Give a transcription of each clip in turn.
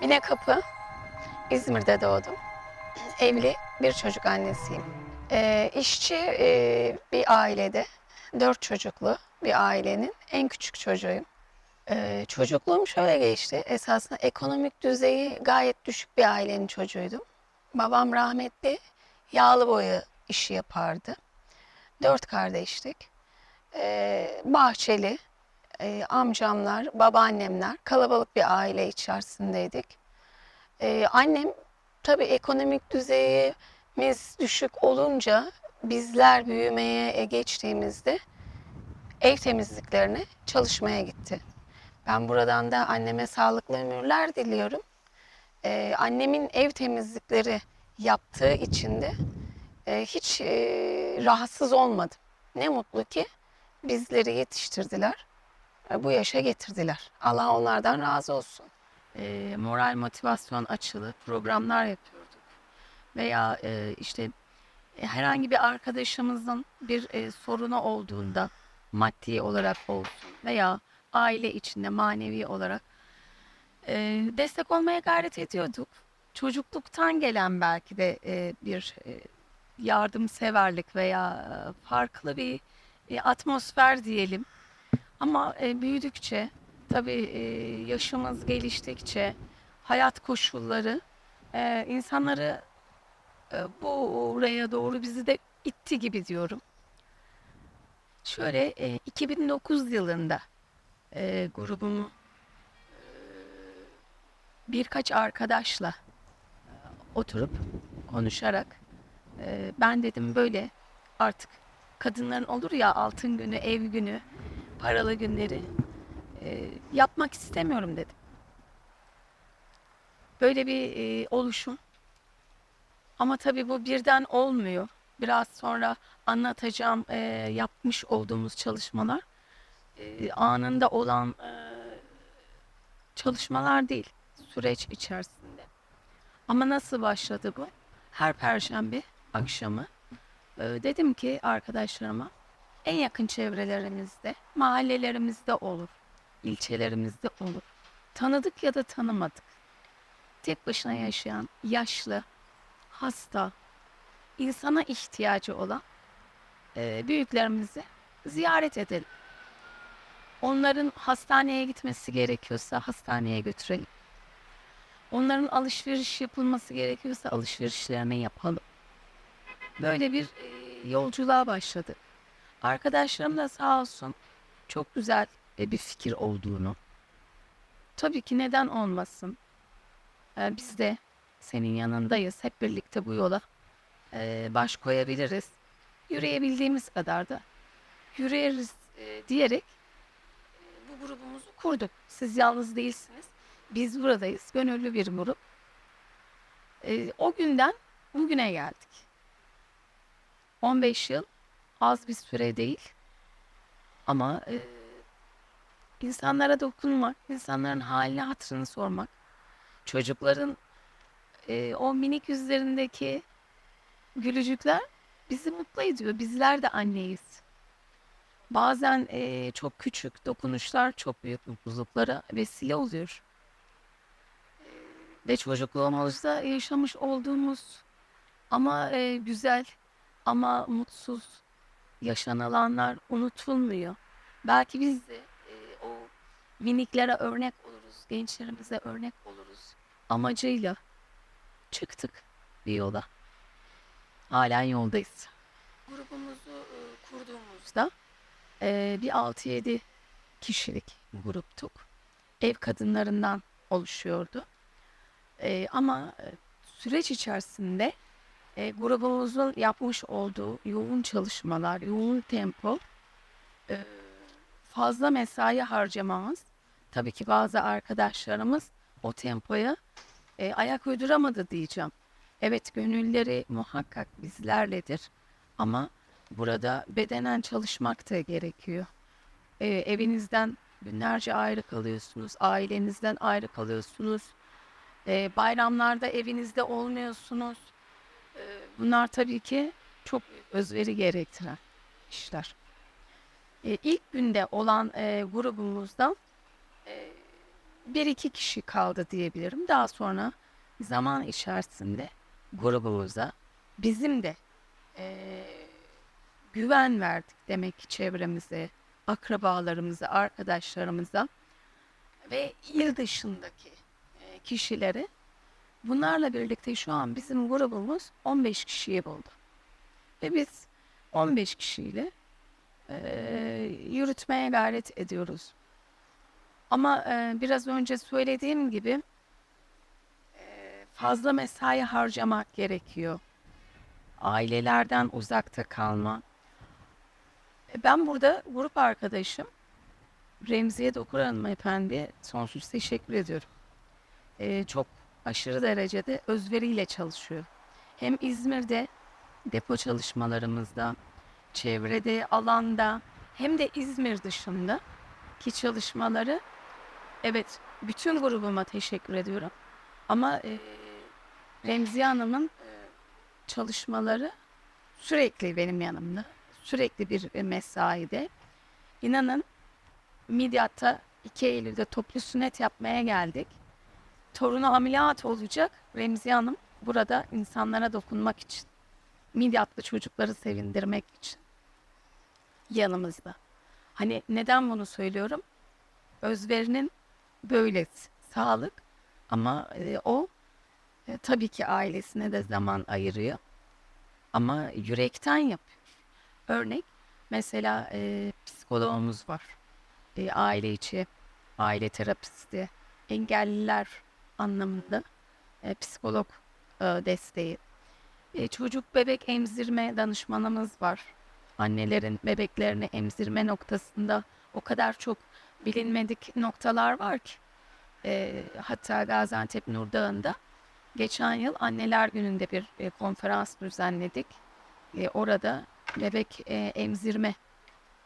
Mine Kapı. İzmir'de doğdum. Evli bir çocuk annesiyim. Ee, işçi e, bir ailede, dört çocuklu bir ailenin en küçük çocuğuyum. Ee, çocukluğum şöyle geçti. Esasında ekonomik düzeyi gayet düşük bir ailenin çocuğuydum. Babam rahmetli yağlı boya işi yapardı. Dört kardeştik. Ee, bahçeli, e, amcamlar, babaannemler, kalabalık bir aile içerisindeydik. Ee, annem tabii ekonomik düzeyimiz düşük olunca bizler büyümeye e, geçtiğimizde ev temizliklerine çalışmaya gitti. Ben buradan da anneme sağlıklı ömürler diliyorum. Ee, annemin ev temizlikleri yaptığı için de e, hiç e, rahatsız olmadım. Ne mutlu ki bizleri yetiştirdiler, e, bu yaşa getirdiler. Allah onlardan razı olsun. E, moral motivasyon açılı programlar yapıyorduk. Veya e, işte e, herhangi bir arkadaşımızın bir e, sorunu olduğunda maddi olarak olsun veya aile içinde manevi olarak e, destek olmaya gayret ediyorduk. Çocukluktan gelen belki de e, bir e, yardımseverlik veya e, farklı bir e, atmosfer diyelim. Ama e, büyüdükçe, tabii e, yaşımız geliştikçe, hayat koşulları e, insanları e, buraya doğru bizi de itti gibi diyorum. Şöyle e, 2009 yılında grubumu birkaç arkadaşla oturup konuşarak ben dedim böyle artık kadınların olur ya altın günü, ev günü, paralı günleri e, yapmak istemiyorum dedim. Böyle bir e, oluşum. Ama tabii bu birden olmuyor. Biraz sonra anlatacağım e, yapmış olduğumuz çalışmalar e, anında olan e, çalışmalar değil. Süreç içerisinde. Ama nasıl başladı bu? Her perşembe akşamı e, dedim ki arkadaşlarıma en yakın çevrelerimizde, mahallelerimizde olur, ilçelerimizde olur. Tanıdık ya da tanımadık. Tek başına yaşayan, yaşlı, hasta, insana ihtiyacı olan e, büyüklerimizi ziyaret edelim. Onların hastaneye gitmesi gerekiyorsa hastaneye götürelim. Onların alışveriş yapılması gerekiyorsa alışverişlerini yapalım. Böyle bir e, yolculuğa başladık. Arkadaşlarım da sağ olsun çok güzel bir fikir olduğunu. Tabii ki neden olmasın. E, biz de senin yanındayız. Hep birlikte bu yola e, baş koyabiliriz. Yürüyebildiğimiz kadar da yürüyeriz e, diyerek e, bu grubumuzu kurduk. Siz yalnız değilsiniz. Biz buradayız. Gönüllü bir grup. E, o günden bugüne geldik. 15 yıl az bir süre değil. Ama e, insanlara dokunmak, insanların halini hatırını sormak, çocukların e, o minik yüzlerindeki gülücükler bizi mutlu ediyor. Bizler de anneyiz. Bazen e, çok küçük dokunuşlar çok büyük mutluluklara vesile oluyor. Ve çocukluğumuzda yaşamış olduğumuz ama e, güzel ama mutsuz yaşanılanlar unutulmuyor. Belki biz de miniklere örnek oluruz, gençlerimize örnek oluruz amacıyla çıktık bir yola. Halen yoldayız. Grubumuzu e, kurduğumuzda e, bir 6-7 kişilik gruptuk. Ev kadınlarından oluşuyordu. E, ama e, süreç içerisinde e, grubumuzun yapmış olduğu yoğun çalışmalar, yoğun tempo, e, fazla mesai harcamamız, tabii ki bazı arkadaşlarımız o tempoya e, ayak uyduramadı diyeceğim. Evet gönülleri muhakkak bizlerledir ama burada bedenen çalışmak da gerekiyor. E, evinizden günlerce ayrı kalıyorsunuz, ailenizden ayrı kalıyorsunuz. E, bayramlarda evinizde olmuyorsunuz. E, bunlar tabii ki çok özveri gerektiren işler. E, ilk günde olan e, grubumuzdan bir iki kişi kaldı diyebilirim. Daha sonra zaman içerisinde grubumuza bizim de eee, güven verdik demek ki çevremize, akrabalarımıza, arkadaşlarımıza ve il dışındaki eee, kişilere bunlarla birlikte şu an bizim grubumuz 15 kişiye buldu. Ve biz 15 kişiyle eee, yürütmeye gayret ediyoruz. Ama eee, biraz önce söylediğim gibi eee, fazla mesai harcamak gerekiyor. Ailelerden uzakta kalma. E, Ben burada grup arkadaşım Remziye Dokur Hanımefendi'ye sonsuz teşekkür ediyorum. Eee, çok aşırı derecede özveriyle çalışıyor. Hem İzmir'de depo çalışmalarımızda, çevrede, alanda hem de İzmir dışında ki çalışmaları evet bütün grubuma teşekkür ediyorum. Ama e, Remziye Hanım'ın çalışmaları sürekli benim yanımda. Sürekli bir mesaide. İnanın Midyat'ta 2 Eylül'de toplu sünnet yapmaya geldik. Torunu ameliyat olacak. Remziye Hanım burada insanlara dokunmak için. Midyatlı çocukları sevindirmek için. Yanımızda. Hani neden bunu söylüyorum? Özverinin böylesi. Sağlık. Ama e, o e, tabii ki ailesine de zaman ayırıyor. Ama yürekten yapıyor. Örnek mesela e, psikoloğumuz var. E, aile içi, aile terapisti, engelliler anlamında e, psikolog e, desteği. E, çocuk bebek emzirme danışmanımız var. Annelerin bebeklerini emzirme noktasında o kadar çok bilinmedik noktalar var ki. E, hatta Gaziantep Nur Dağı'nda geçen yıl Anneler Günü'nde bir e, konferans düzenledik. E, orada bebek e, emzirme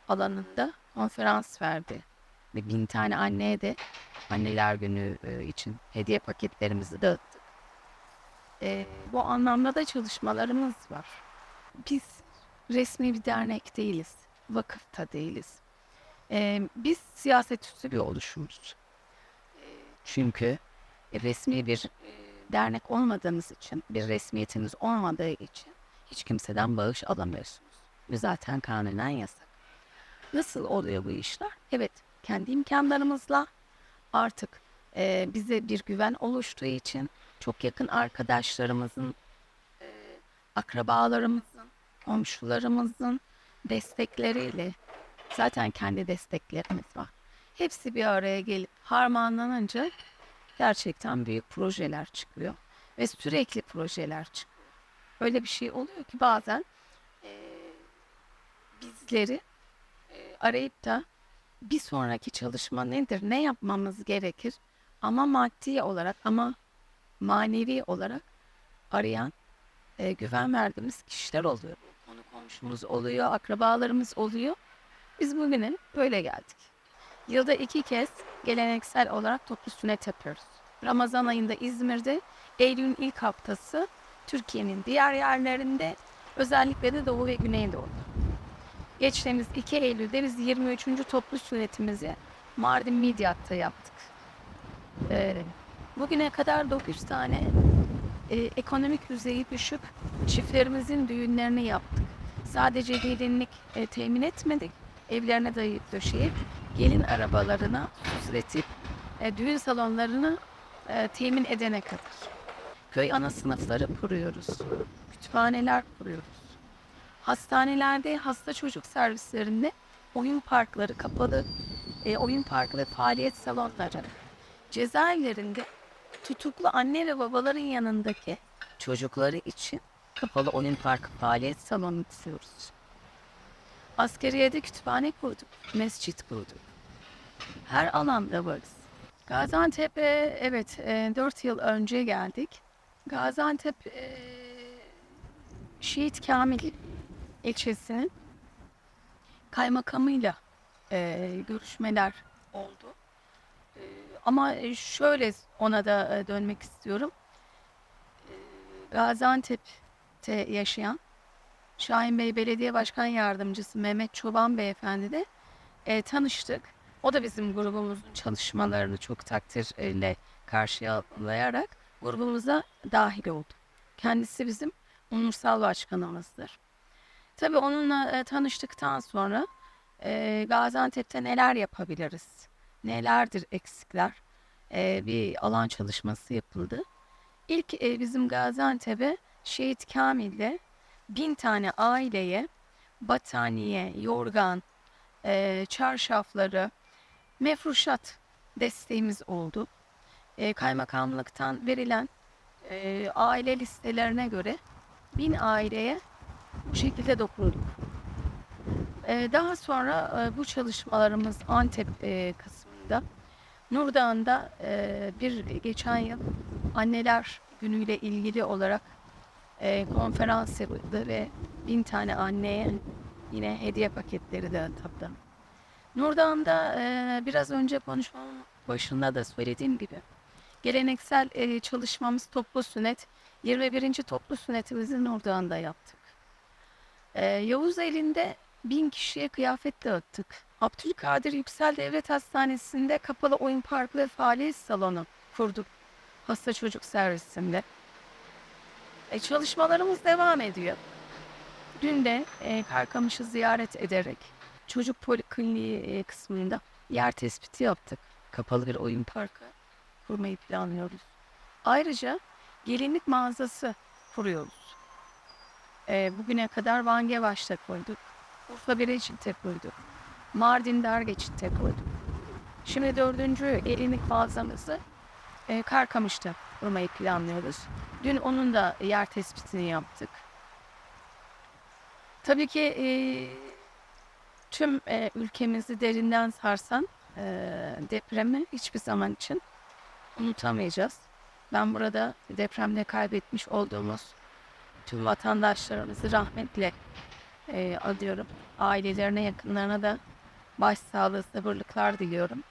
alanında konferans verdi. Ve bin tane anneye de Anneler Günü e, için hediye paketlerimizi dağıttık. E, bu anlamda da çalışmalarımız var. Biz resmi bir dernek değiliz. Vakıfta değiliz. E, biz siyaset üstü bir oluşumuz. Çünkü resmi bir dernek olmadığımız için, bir resmiyetimiz olmadığı için hiç kimseden bağış alamıyorsunuz. Bu zaten kanunen yasak. Nasıl oluyor bu işler? Evet, kendi imkanlarımızla artık e, bize bir güven oluştuğu için çok yakın arkadaşlarımızın, e, akrabalarımızın, komşularımızın destekleriyle zaten kendi desteklerimiz var. Hepsi bir araya gelip harmanlanınca gerçekten büyük projeler çıkıyor ve sürekli projeler çıkıyor. Öyle bir şey oluyor ki bazen e, bizleri e, arayıp da bir sonraki çalışma nedir, ne yapmamız gerekir ama maddi olarak ama manevi olarak arayan, e, güven verdiğimiz kişiler oluyor. Konu komşumuz oluyor, akrabalarımız oluyor. Biz bugüne böyle geldik. Yılda iki kez geleneksel olarak toplu sünnet yapıyoruz. Ramazan ayında İzmir'de, Eylül'ün ilk haftası Türkiye'nin diğer yerlerinde, özellikle de Doğu ve Güneydoğu'da. Geçtiğimiz 2 Eylül'de biz 23. toplu sünnetimizi Mardin Midyat'ta yaptık. Ee, bugüne kadar 900 tane e, ekonomik düzeyi düşük çiftlerimizin düğünlerini yaptık. Sadece gelinlik e, temin etmedik. Evlerine dayayıp döşeyip gelin arabalarına süsletip e, düğün salonlarını e, temin edene kadar. Köy ana sınıfları kuruyoruz. Kütüphaneler kuruyoruz. Hastanelerde hasta çocuk servislerinde oyun parkları kapalı, e, oyun parkı ve faaliyet salonları. Cezaevlerinde tutuklu anne ve babaların yanındaki çocukları için kapalı oyun parkı faaliyet salonu istiyoruz. Askeriyede kütüphane kurduk, mescit kurduk. Her alanda varız. Gaziantep'e evet 4 yıl önce geldik. Gaziantep e, Şehit Kamil ilçesinin kaymakamıyla e, görüşmeler oldu. E, ama şöyle ona da e, dönmek istiyorum. E, Gaziantep'te yaşayan Şahin Bey Belediye Başkan Yardımcısı Mehmet Çoban Beyefendi de e, tanıştık. O da bizim grubumuzun çalışmalarını çok takdirle karşılayarak grubumuza dahil oldu. Kendisi bizim onursal başkanımızdır. Tabii onunla e, tanıştıktan sonra e, Gaziantep'te neler yapabiliriz? Nelerdir eksikler? E, bir alan çalışması yapıldı. İlk e, bizim Gaziantep'e Şehit Kamil'de bin tane aileye battaniye, yorgan, e, çarşafları, mefruşat desteğimiz oldu. E, kaymakamlıktan verilen e, aile listelerine göre bin aileye bu şekilde dokunduk. E, daha sonra e, bu çalışmalarımız Antep e, kısmında Nurdağ'ında e, bir geçen yıl anneler günüyle ilgili olarak e, konferans yapıldı ve bin tane anneye yine hediye paketleri dağıtıldı. Nurdağ'ında e, biraz önce konuşmamın başında da söylediğim gibi geleneksel e, çalışmamız toplu sünnet 21. toplu sünnetimizi Nurdağ'ında yaptık. E, Yavuz elinde bin kişiye kıyafet dağıttık. Abdülkadir Yüksel Devlet Hastanesi'nde kapalı oyun parkı ve faaliyet salonu kurduk. Hasta çocuk servisinde. E, çalışmalarımız devam ediyor. Dün de e, Karkamış'ı ziyaret ederek çocuk polikliniği e, kısmında yer tespiti yaptık. Kapalı bir oyun parkı kurmayı planlıyoruz. Ayrıca gelinlik mağazası kuruyoruz. E, bugüne kadar Van Gevaş'ta koyduk. Urfa Birecik'te koyduk. Mardin Dargeçit'te koyduk. Şimdi dördüncü gelinlik mağazamızı e, Karkamış'ta kurmayı planlıyoruz. Dün onun da yer tespitini yaptık. Tabii ki e, tüm e, ülkemizi derinden sarsan e, depremi hiçbir zaman için unutamayacağız. Ben burada depremde kaybetmiş olduğumuz tüm vatandaşlarımızı rahmetle e, adıyorum. Ailelerine, yakınlarına da başsağlığı, sabırlıklar diliyorum.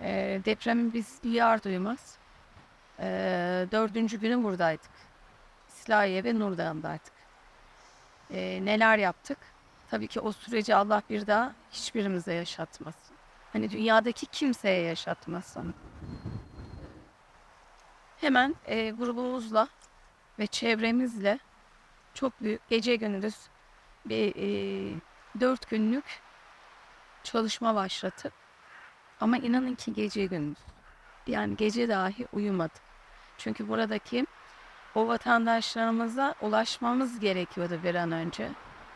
E, depremin biz duyar duymaz e, dördüncü günü buradaydık. İslahiye ve Nurdağ'ındaydık. E, neler yaptık? Tabii ki o süreci Allah bir daha hiçbirimize yaşatmasın. Hani dünyadaki kimseye yaşatmasın. Hemen e, grubumuzla ve çevremizle çok büyük gece gündüz bir e, dört günlük çalışma başlatıp ama inanın ki gece gündüz yani gece dahi uyumadık. Çünkü buradaki o vatandaşlarımıza ulaşmamız gerekiyordu bir an önce.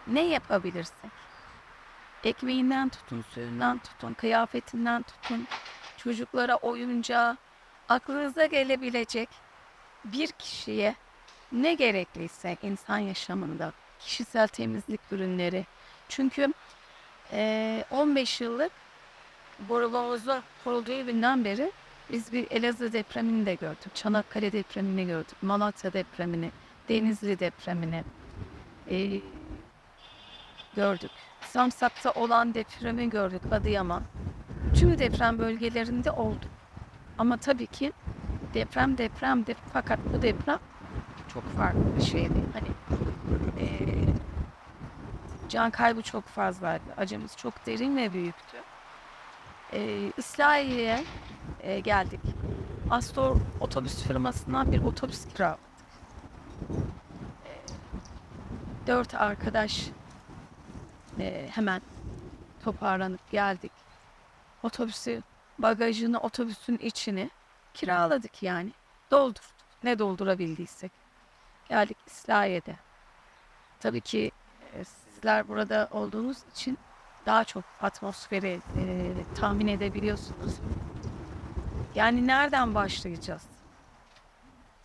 Ne yapabilirsek? Ekmeğinden tutun, suyundan tutun, kıyafetinden tutun, çocuklara oyuncağı, aklınıza gelebilecek bir kişiye ne gerekliyse insan yaşamında, kişisel temizlik ürünleri. Çünkü eee, 15 yıllık grubumuzun kurulduğu günden beri biz bir Elazığ depremini de gördük, Çanakkale depremini gördük, Malatya depremini, Denizli depremini eee, gördük. Samsak'ta olan depremi gördük, Adıyaman. Tüm deprem bölgelerinde oldu. Ama tabii ki deprem depremdi. Fakat bu deprem çok farklı bir şeydi. Hani eee, can kaybı çok fazlaydı. Acımız çok derin ve büyüktü. Eee İslahiye'ye eee, geldik. Astor otobüs firmasından bir otobüs kiraladık. Eee, dört arkadaş eee, hemen toparlanıp geldik. Otobüsü, bagajını, otobüsün içini kiraladık yani. Doldurduk. Ne doldurabildiysek. Geldik İslahiye'de. Tabii ki e, sizler burada olduğunuz için daha çok atmosferi e, tahmin edebiliyorsunuz. Yani nereden başlayacağız?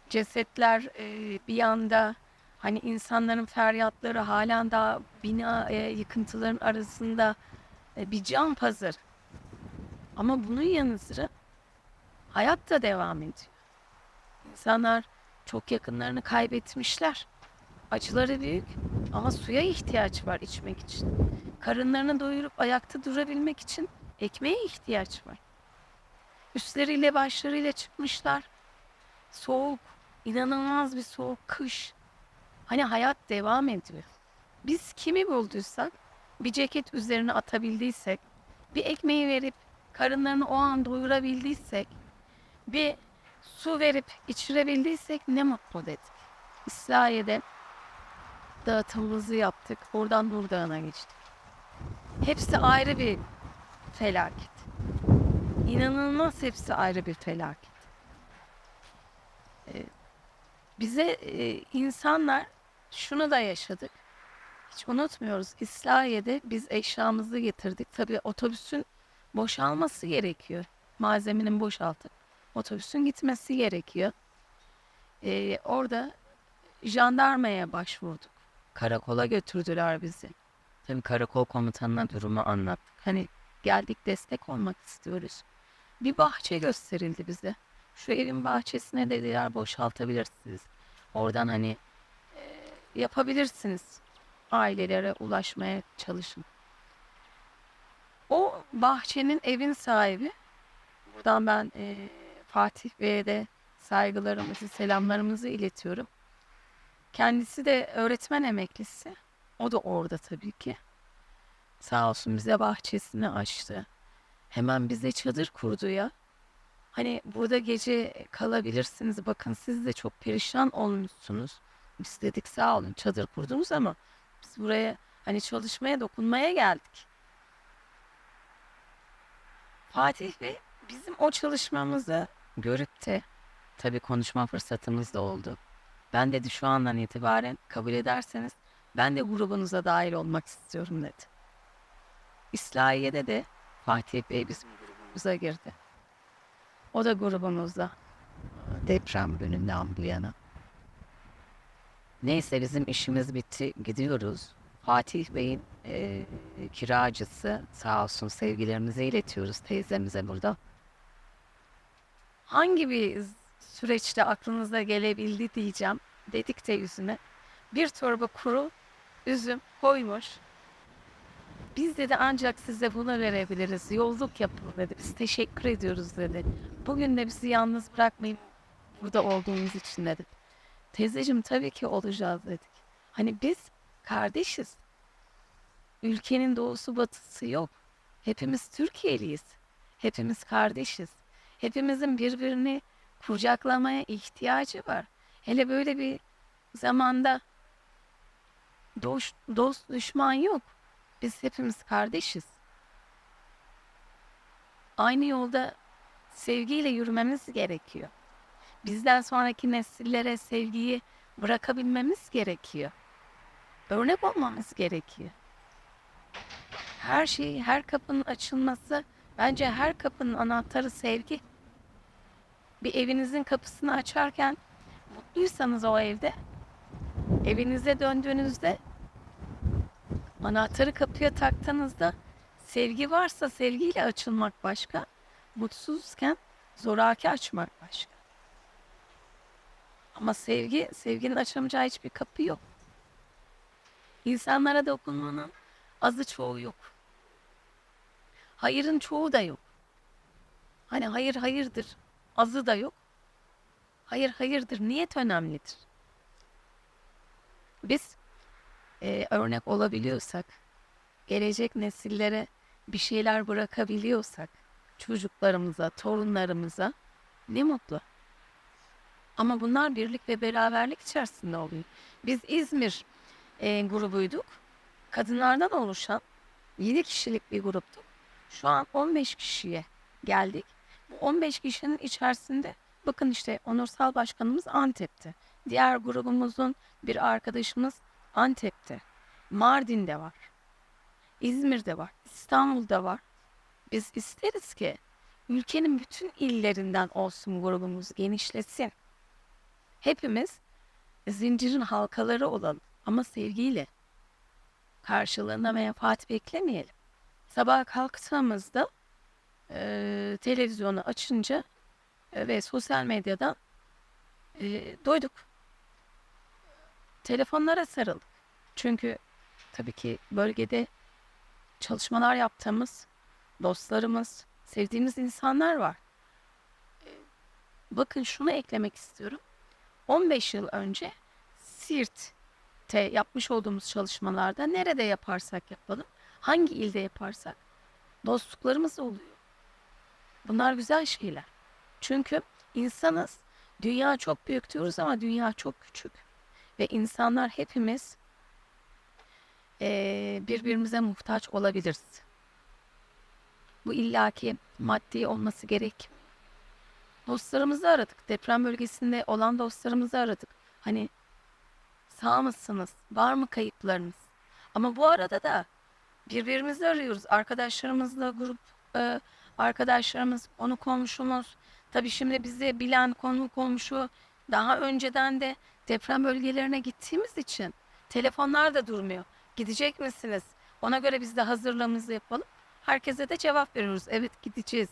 Cesetler e, bir yanda hani insanların feryatları halen daha bina e, yıkıntıların arasında e, bir can pazarı. Ama bunun yanı sıra hayat da devam ediyor. İnsanlar çok yakınlarını kaybetmişler. Acıları büyük ama suya ihtiyaç var içmek için. Karınlarını doyurup ayakta durabilmek için ekmeğe ihtiyaç var. Üstleriyle başlarıyla çıkmışlar. Soğuk, inanılmaz bir soğuk kış. Hani hayat devam ediyor. Biz kimi bulduysak, bir ceket üzerine atabildiysek, bir ekmeği verip karınlarını o an doyurabildiysek, bir su verip içirebildiysek ne mutlu dedik. İslahiye'de dağıtımımızı yaptık. Oradan Nur Dağı'na geçtik. Hepsi ayrı bir felaket. İnanılmaz hepsi ayrı bir felaket. Ee, bize e, insanlar şunu da yaşadık. Hiç unutmuyoruz. İslahiye'de biz eşyamızı getirdik. Tabii otobüsün boşalması gerekiyor. Malzemenin boşaltıp otobüsün gitmesi gerekiyor. Ee, orada jandarmaya başvurduk. Karakola götürdüler bizi. Tabii karakol komutanına durumu anlattık. Hani geldik destek olmak istiyoruz. Bir bahçe gösterildi bize. Şu evin bahçesine dediler boşaltabilirsiniz. Oradan hani e, yapabilirsiniz. Ailelere ulaşmaya çalışın. O bahçenin evin sahibi. Buradan ben e, Fatih Bey'e de saygılarımızı, selamlarımızı iletiyorum. Kendisi de öğretmen emeklisi. O da orada tabii ki. Sağ olsun bize bahçesini açtı. Hemen bize çadır kurdu ya. Hani burada gece kalabilirsiniz. Bakın siz de çok perişan olmuşsunuz. Biz dedik sağ olun çadır kurdunuz ama biz buraya hani çalışmaya dokunmaya geldik. Fatih Bey bizim o çalışmamızı görüp de tabii konuşma fırsatımız da oldu. Ben dedi şu andan itibaren kabul ederseniz ben de grubunuza dahil olmak istiyorum dedi. İslahiye'de de Fatih Bey bizim grubumuza girdi. O da grubumuzda. Deprem gününden bu yana. Neyse bizim işimiz bitti. Gidiyoruz. Fatih Bey'in eee, kiracısı sağ olsun sevgilerimizi iletiyoruz teyzemize burada. Hangi bir süreçte aklınıza gelebildi diyeceğim. Dedik de yüzüne. Bir torba kuru üzüm koymuş. Biz dedi ancak size bunu verebiliriz. Yolculuk yapın dedi. Biz teşekkür ediyoruz dedi. Bugün de bizi yalnız bırakmayın burada olduğumuz için dedi. Teyzeciğim tabii ki olacağız dedik. Hani biz kardeşiz. Ülkenin doğusu batısı yok. Hepimiz Türkiye'liyiz. Hepimiz kardeşiz. Hepimizin birbirini kucaklamaya ihtiyacı var. Hele böyle bir zamanda dost, dost düşman yok. Biz hepimiz kardeşiz. Aynı yolda sevgiyle yürümemiz gerekiyor. Bizden sonraki nesillere sevgiyi bırakabilmemiz gerekiyor. Örnek olmamız gerekiyor. Her şey, her kapının açılması, bence her kapının anahtarı sevgi. Bir evinizin kapısını açarken mutluysanız o evde, evinize döndüğünüzde Anahtarı kapıya taktığınızda sevgi varsa sevgiyle açılmak başka, mutsuzken zoraki açmak başka. Ama sevgi, sevginin açamayacağı hiçbir kapı yok. İnsanlara dokunmanın azı çoğu yok. Hayırın çoğu da yok. Hani hayır hayırdır, azı da yok. Hayır hayırdır, niyet önemlidir. Biz e, örnek olabiliyorsak, gelecek nesillere bir şeyler bırakabiliyorsak, çocuklarımıza, torunlarımıza ne mutlu. Ama bunlar birlik ve beraberlik içerisinde oluyor. Biz İzmir e, grubuyduk. Kadınlardan oluşan 7 kişilik bir gruptuk. Şu an 15 kişiye geldik. Bu 15 kişinin içerisinde bakın işte Onursal Başkanımız Antep'te. Diğer grubumuzun bir arkadaşımız Antep'te, Mardin'de var, İzmir'de var, İstanbul'da var. Biz isteriz ki ülkenin bütün illerinden olsun grubumuz genişlesin. Hepimiz zincirin halkaları olalım ama sevgiyle. Karşılığında menfaat beklemeyelim. Sabah kalktığımızda e, televizyonu açınca e, ve sosyal medyadan e, doyduk telefonlara sarıldık. Çünkü tabii ki bölgede çalışmalar yaptığımız dostlarımız, sevdiğimiz insanlar var. Ee, Bakın şunu eklemek istiyorum. 15 yıl önce Siirt'te yapmış olduğumuz çalışmalarda nerede yaparsak yapalım, hangi ilde yaparsak Dostluklarımız oluyor. Bunlar güzel şeyler. Çünkü insanız. Dünya çok büyük diyoruz ama dünya çok küçük. Ve insanlar hepimiz eee, birbirimize muhtaç olabiliriz. Bu illaki maddi olması gerek. Dostlarımızı aradık. Deprem bölgesinde olan dostlarımızı aradık. Hani sağ mısınız? Var mı kayıplarınız? Ama bu arada da birbirimizi arıyoruz. Arkadaşlarımızla grup e, arkadaşlarımız, onu komşumuz. Tabii şimdi bizi bilen konu komşu daha önceden de deprem bölgelerine gittiğimiz için telefonlar da durmuyor. Gidecek misiniz? Ona göre biz de hazırlığımızı yapalım. Herkese de cevap veriyoruz. Evet gideceğiz.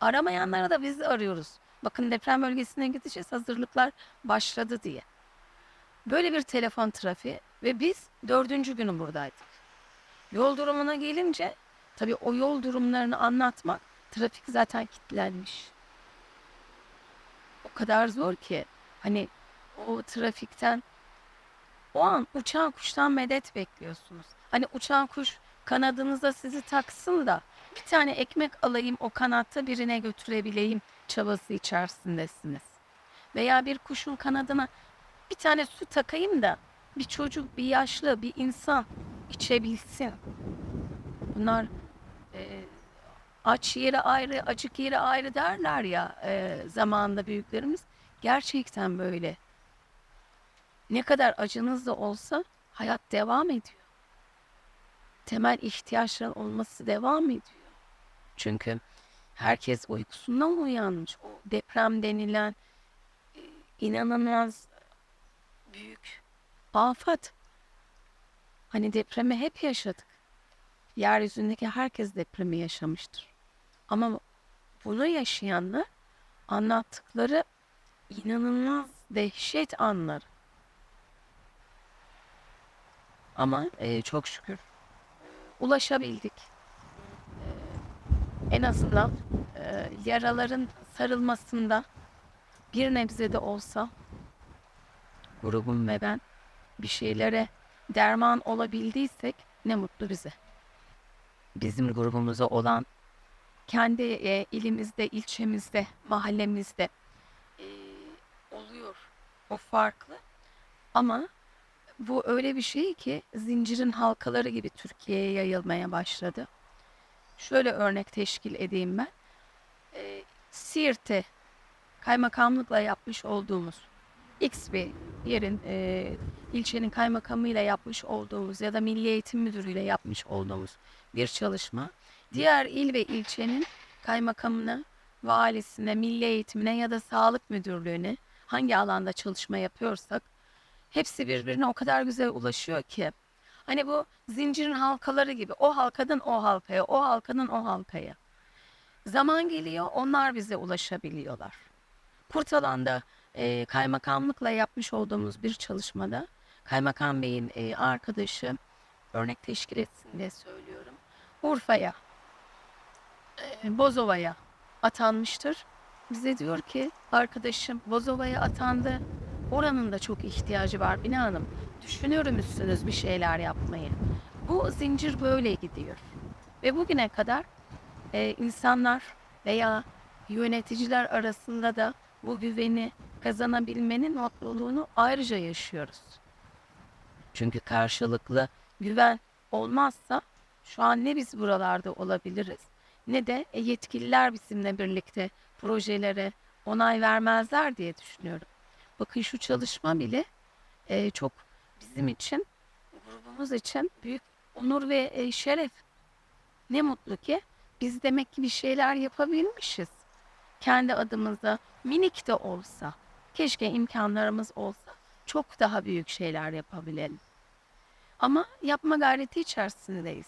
Aramayanlara da biz arıyoruz. Bakın deprem bölgesine gideceğiz. Hazırlıklar başladı diye. Böyle bir telefon trafiği ve biz dördüncü günü buradaydık. Yol durumuna gelince tabii o yol durumlarını anlatmak trafik zaten kilitlenmiş. O kadar zor ki hani o trafikten o an uçan kuştan medet bekliyorsunuz. Hani uçan kuş kanadınıza sizi taksın da bir tane ekmek alayım o kanatta birine götürebileyim çabası içerisindesiniz. Veya bir kuşun kanadına bir tane su takayım da bir çocuk, bir yaşlı, bir insan içebilsin. Bunlar e, aç yeri ayrı, acık yeri ayrı derler ya e, zamanında büyüklerimiz. Gerçekten böyle. Ne kadar acınız da olsa hayat devam ediyor. Temel ihtiyaçların olması devam ediyor. Çünkü herkes uykusundan uyanmış. O deprem denilen e, inanılmaz büyük afet. Hani depremi hep yaşadık. Yeryüzündeki herkes depremi yaşamıştır. Ama bunu yaşayanlar anlattıkları inanılmaz dehşet anları. Ama e, çok şükür ulaşabildik. E, en azından e, yaraların sarılmasında bir nebze de olsa grubum ve ben bir şeylere derman olabildiysek ne mutlu bize. Bizim grubumuza olan kendi e, ilimizde, ilçemizde, mahallemizde. O farklı. Ama bu öyle bir şey ki zincirin halkaları gibi Türkiye'ye yayılmaya başladı. Şöyle örnek teşkil edeyim ben. E, Siirt'te kaymakamlıkla yapmış olduğumuz X bir yerin e, ilçenin kaymakamıyla yapmış olduğumuz ya da Milli Eğitim Müdürü'yle yapmış olduğumuz bir çalışma diğer il ve ilçenin kaymakamına, valisine, milli eğitimine ya da sağlık müdürlüğüne hangi alanda çalışma yapıyorsak hepsi birbirine o kadar güzel ulaşıyor ki. Hani bu zincirin halkaları gibi o halkadan o halkaya, o halkadan o halkaya. Zaman geliyor onlar bize ulaşabiliyorlar. Kurtalan'da e, kaymakamlıkla yapmış olduğumuz bir çalışmada kaymakam beyin e, arkadaşı örnek teşkil etsin diye söylüyorum. Urfa'ya, e, Bozova'ya atanmıştır. Bize diyor ki arkadaşım Bozova'ya atandı. Oranın da çok ihtiyacı var Bina Hanım. Düşünüyor musunuz bir şeyler yapmayı? Bu zincir böyle gidiyor. Ve bugüne kadar e, insanlar veya yöneticiler arasında da bu güveni kazanabilmenin mutluluğunu ayrıca yaşıyoruz. Çünkü karşılıklı güven olmazsa şu an ne biz buralarda olabiliriz ne de e, yetkililer bizimle birlikte projelere onay vermezler diye düşünüyorum. Bakın şu çalışma bile e, çok bizim için, grubumuz için büyük onur ve e, şeref. Ne mutlu ki biz demek ki bir şeyler yapabilmişiz. Kendi adımıza minik de olsa, keşke imkanlarımız olsa çok daha büyük şeyler yapabilelim. Ama yapma gayreti içerisindeyiz.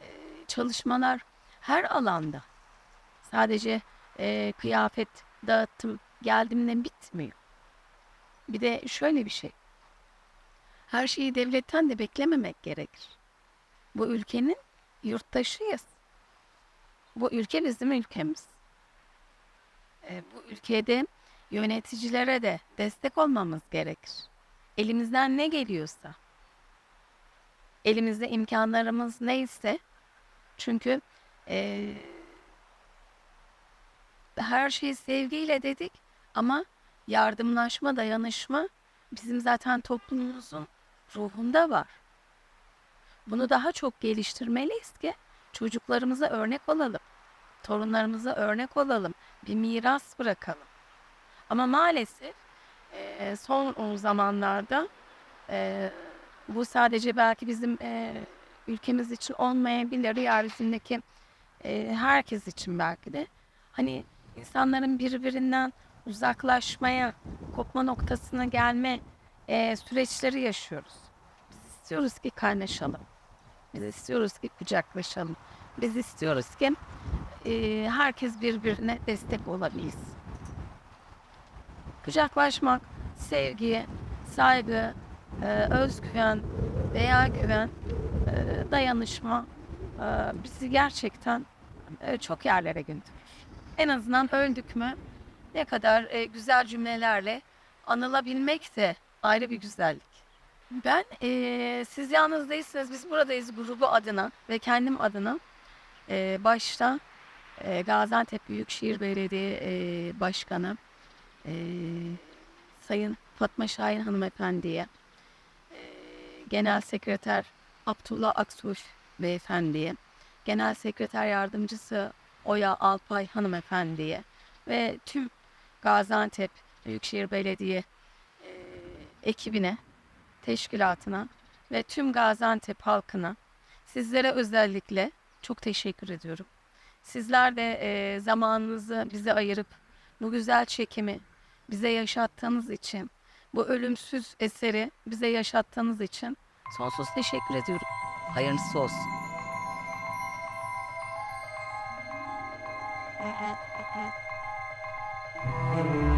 Ee, çalışmalar her alanda. Sadece e, kıyafet, dağıtım geldiğimde bitmiyor. Bir de şöyle bir şey. Her şeyi devletten de beklememek gerekir. Bu ülkenin yurttaşıyız. Bu ülke bizim ülkemiz. E, bu ülkede yöneticilere de destek olmamız gerekir. Elimizden ne geliyorsa. Elimizde imkanlarımız neyse çünkü Ee, her şeyi sevgiyle dedik ama yardımlaşma, dayanışma bizim zaten toplumumuzun ruhunda var. Bunu daha çok geliştirmeliyiz ki çocuklarımıza örnek olalım. Torunlarımıza örnek olalım. Bir miras bırakalım. Ama maalesef eee, son zamanlarda bu sadece belki bizim ülkemiz için olmayabilir. Yeryüzündeki herkes için belki de. Hani insanların birbirinden uzaklaşmaya, kopma noktasına gelme eee, süreçleri yaşıyoruz. Biz istiyoruz ki kaynaşalım. Biz istiyoruz ki kucaklaşalım. Biz istiyoruz ki eee, herkes birbirine destek olabilsin. Kucaklaşmak, sevgi, saygı, eee, özgüven veya güven, eee, dayanışma eee, bizi gerçekten eee, çok yerlere götürür. En azından öldük mü ne kadar eee, güzel cümlelerle anılabilmek de ayrı bir güzellik. Ben eee, siz yalnız değilsiniz biz buradayız grubu adına ve kendim adına eee, başta eee, Gaziantep Büyükşehir Belediye eee, Başkanı eee, Sayın Fatma Şahin Hanımefendi'ye, eee, Genel Sekreter Abdullah Aksoy Beyefendi'ye, Genel Sekreter Yardımcısı Oya Alpay Hanımefendi'ye ve tüm Gaziantep Büyükşehir Belediye eee, ekibine, teşkilatına ve tüm Gaziantep halkına sizlere özellikle çok teşekkür ediyorum. Sizler de eee, zamanınızı bize ayırıp bu güzel çekimi bize yaşattığınız için, bu ölümsüz eseri bize yaşattığınız için sonsuz teşekkür ediyorum. Hayırlısı olsun. Ha ha ha.